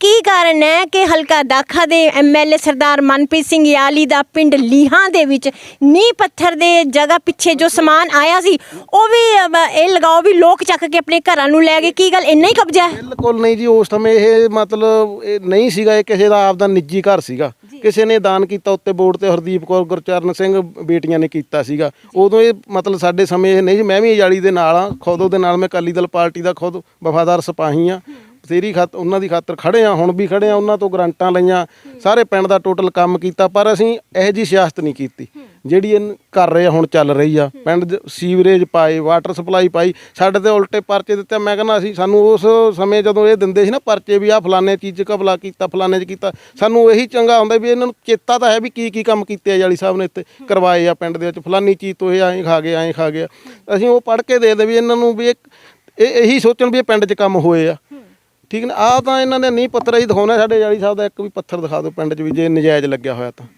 ਕੀ ਕਾਰਨ ਹੈ ਕਿ ਹਲਕਾ ਦਾਖਾ ਦੇ ਐਮਐਲਏ ਸਰਦਾਰ ਮਨਪ੍ਰੀਤ ਸਿੰਘ ਯਾਲੀ ਦਾ ਪਿੰਡ ਲੀਹਾਂ ਦੇ ਵਿੱਚ ਨੀਂਹ ਪੱਥਰ ਦੇ ਜਗ੍ਹਾ ਪਿੱਛੇ ਜੋ ਸਮਾਨ ਆਇਆ ਸੀ ਉਹ ਵੀ ਅਮ, ਇਹ ਲਗਾਓ ਵੀ ਲੋਕ ਚੱਕ ਕੇ ਆਪਣੇ ਘਰਾਂ ਨੂੰ ਲੈ ਗਏ। ਕੀ ਗੱਲ ਇੰਨਾ ਹੀ ਕਬਜ਼ਾ ਹੈ? ਬਿਲਕੁਲ ਨਹੀਂ ਜੀ ਉਸ ਸਮੇਂ ਇਹ ਮਤਲਬ ਇਹ ਨਹੀਂ ਸੀਗਾ ਇਹ ਕਿਸੇ ਦਾ ਆਪਦਾ ਨਿੱਜੀ ਘਰ ਸੀਗਾ। ਕਿਸੇ ਨੇ ਦਾਨ ਕੀਤਾ ਉੱਤੇ ਬੋਰਡ ਤੇ ਹਰਦੀਪ ਕੌਰ ਗੁਰਚਰਨ ਸਿੰਘ ਬੇਟੀਆਂ ਨੇ ਕੀਤਾ ਸੀਗਾ। ਉਦੋਂ ਇਹ ਮਤਲਬ ਸਾਡੇ ਸਮੇਂ ਇਹ ਨਹੀਂ ਜੀ ਮੈਂ ਵੀ ਅਜਾਲੀ ਦੇ ਨਾਲ ਆ ਖੁਦ ਉਹਦੇ ਨਾਲ ਮੈਂ ਅਕਾਲੀ ਦਲ ਪਾਰਟੀ ਦਾ ਖੁਦ ਵਫਾਦਾਰ ਸਿਪਾਹੀ ਆ ਤੇਰੀ ਖਾਤ ਉਹਨਾਂ ਦੀ ਖਾਤਰ ਖੜੇ ਆ, ਹੁਣ ਵੀ ਖੜੇ ਆ, ਉਹਨਾਂ ਤੋਂ ਗਰੰਟਾਂ ਲਈਆਂ। ਸਾਰੇ ਪਿੰਡ ਦਾ ਟੋਟਲ ਕੰਮ ਕੀਤਾ, ਪਰ ਅਸੀਂ ਇਹੋ ਜੀ ਸਿਆਸਤ ਨਹੀਂ ਕੀਤੀ, ਜਿਹੜੀ ਇਹ ਕਰ ਰਹੇ ਆ, ਹੁਣ ਚੱਲ ਰਹੀ ਆ। ਪਿੰਡ 'ਚ ਸੀਵਰੇਜ ਪਾਏ, ਵਾਟਰ ਸਪਲਾਈ ਪਾਈ, ਸਾਡੇ ਤੇ ਉਲਟੇ ਪਰਚੇ ਦਿੱਤੇ। ਮੈਂ ਕਹਿੰਦਾ ਅਸੀਂ ਸਾਨੂੰ ਉਸ ਸਮੇਂ ਜਦੋਂ ਇਹ ਦਿੰਦੇ ਸੀ ਨਾ ਪਰਚੇ ਵੀ ਆ ਫਲਾਣੇ ਚੀਜ਼ 'ਚ ਕਬਲਾ ਕੀਤਾ, ਫਲਾਣੇ 'ਚ ਕੀਤਾ, ਸਾਨੂੰ ਇਹੀ ਚੰਗਾ ਹੁੰਦਾ ਵੀ ਇਹਨਾਂ ਨੂੰ ਚੇਤਾ ਤਾਂ ਹੈ ਵੀ ਕੀ ਕੀ ਕੰਮ ਕੀਤੇ ਆ ਜਾਲੀ ਸਾਹਿਬ ਨੇ ਇੱਥੇ ਕਰਵਾਏ ਆ ਪਿੰਡ ਦੇ ਵਿੱਚ। ਫਲਾਨੀ ਚੀਜ਼ ਤੋਂ ਇਹ ਐਂ ਖਾ ਗਏ, ਐਂ ਖਾ ਗਏ ਅਸੀਂ ਉਹ ਪੜ੍ਹ ਕੇ ਦੇ ਦੇ ਵੀ ਇਹਨਾਂ ਨੂੰ ਵੀ ਇਹ ਇਹੀ ਸੋਚਣ ਵੀ ਇਹ ਪਿੰਡ 'ਚ ਕੰਮ ਹੋਏ ਆ। ਠੀਕ ਨੇ ਆ ਤਾਂ ਇਹਨਾਂ ਨੇ ਨਹੀਂ ਪੱਤਰ ਅਸੀਂ ਦਿਖਾਉਣਾ ਸਾਡੇ ਜਾਲੀ ਸਾਹਿਬ ਦਾ ਇੱਕ ਵੀ ਪੱਥਰ ਦਿਖਾ ਦਿਓ ਪਿੰਡ 'ਚ ਵੀ, ਜੇ ਨਜਾਇਜ਼ ਲੱਗਿਆ ਹੋਇਆ ਤਾਂ।